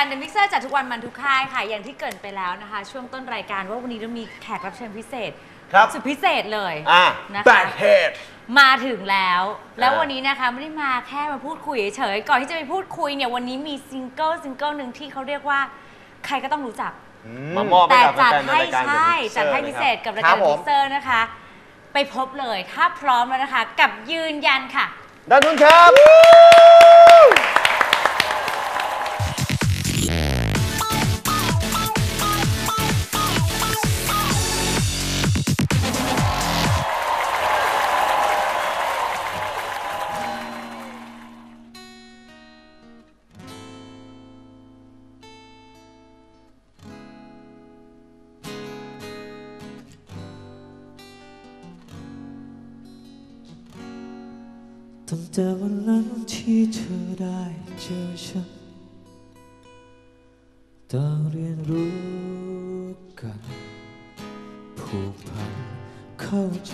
การ The Mixer จัดทุกวันมันทุกค่ายค่ะ อย่างที่เกรินไปแล้วนะคะ ช่วงต้นรายการว่าวันนี้เรามีแขกรับเชิญพิเศษครับสุดพิเศษเลยอ่านะคะแบดเฮดมาถึงแล้ว แล้วอ่าวันนี้นะคะไม่ได้มาแค่มาพูดคุยเฉยๆ ก่อนที่จะไปพูดคุยเนี่ยวันนี้มีซิงเกิลซิงเกิลหนึ่งที่เขาเรียกว่าใครก็ต้องรู้จัก มามอบให้แต่กับจัดแฟนๆให้รายการ ใช่ The Mixer จัดให้นะพิคเศรับษกับรายคการบผมมิกเซอร์นะคะ ไปพบเลยถ้าพร้อมแล้วนะคะ กับยืนยันค่ะ ด้านนู้นครับ ตั้งแต่วันนั้นที่เธอได้เจอฉันต่างเรียนรู้กัน ผูกพันเข้าใจ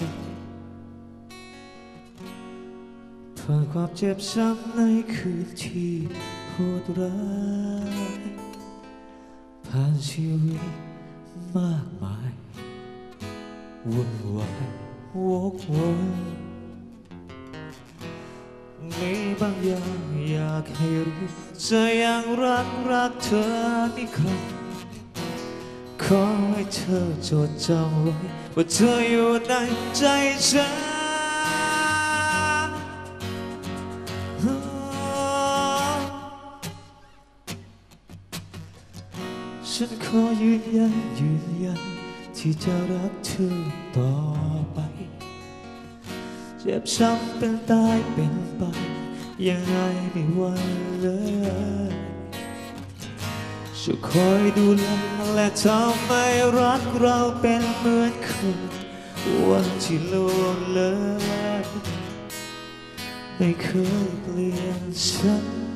ผ่านความเจ็บช้ำในคืนที่โหดร้ายผ่านชีวิตมากมาย วุ่นวายวกวน บางอย่างอยากให้รู้จะยังรักรักเธออีกครั้งขอให้เธอจดจำไว้ว่าเธออยู่ในใจฉันฉันขอยืนยันยืนยันที่จะรักเธอต่อไป เจ็บช้ำเป็นตายเป็นไป ยังไงไม่หวันเลยจะคอยดูแลและทำให้รักเราเป็นเหมือนคืนวันที่ล่วงเลยไม่เคยเปลี่ยนฉัน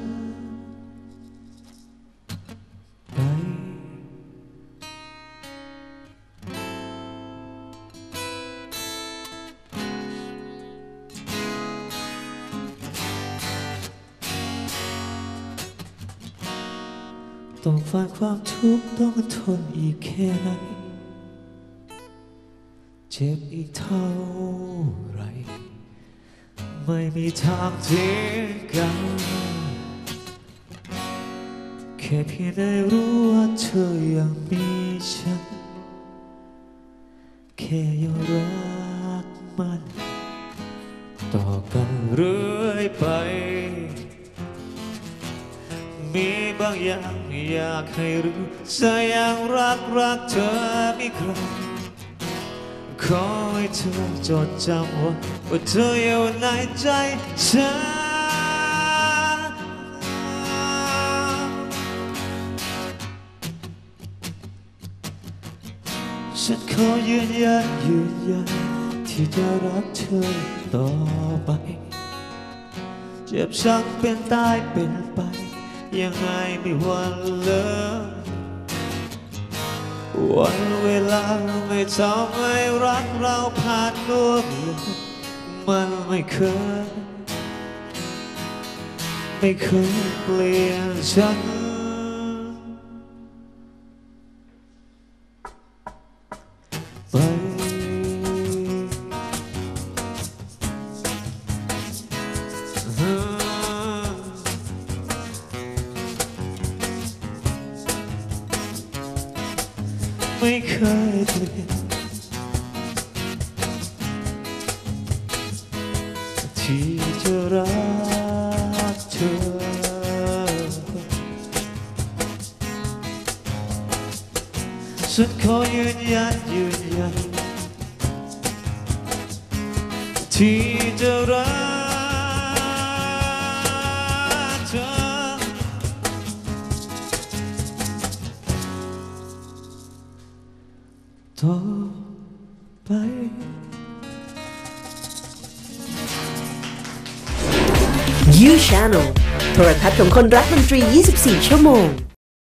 ต้องฝ่าความทุกข์ต้องทนอีกแค่ไหน เจ็บอีกเท่าไร ไม่มีทางทิ้งกัน แค่เพียงได้รู้ว่าเธอยังมีฉัน แค่ยังรักมัน ต่อกันเรื่อยไป มีบางอย่าง อยากให้รู้จะยังรักรักเธออีกครั้งขอให้เธอจดจำไว้ว่าเธออยู่ในใจฉันฉันขอยืนยันยืนยันที่จะรักเธอต่อไป เจ็บช้ำเป็นตายเป็นไป ยังไงไม่หวันเลยวันเวลาไม่ทำให้รักเราผ่านล่วงเลยมันไม่เคย ไม่เคยเปลี่ยนฉัน ไม่เคยเปลี่ยนที่จะรักเธอ ฉันขอยืนยันยืนยันที่จะรัก ต่อไป You Channel โทรทัศน์ของคนรักดนตรี 24 ชั่วโมง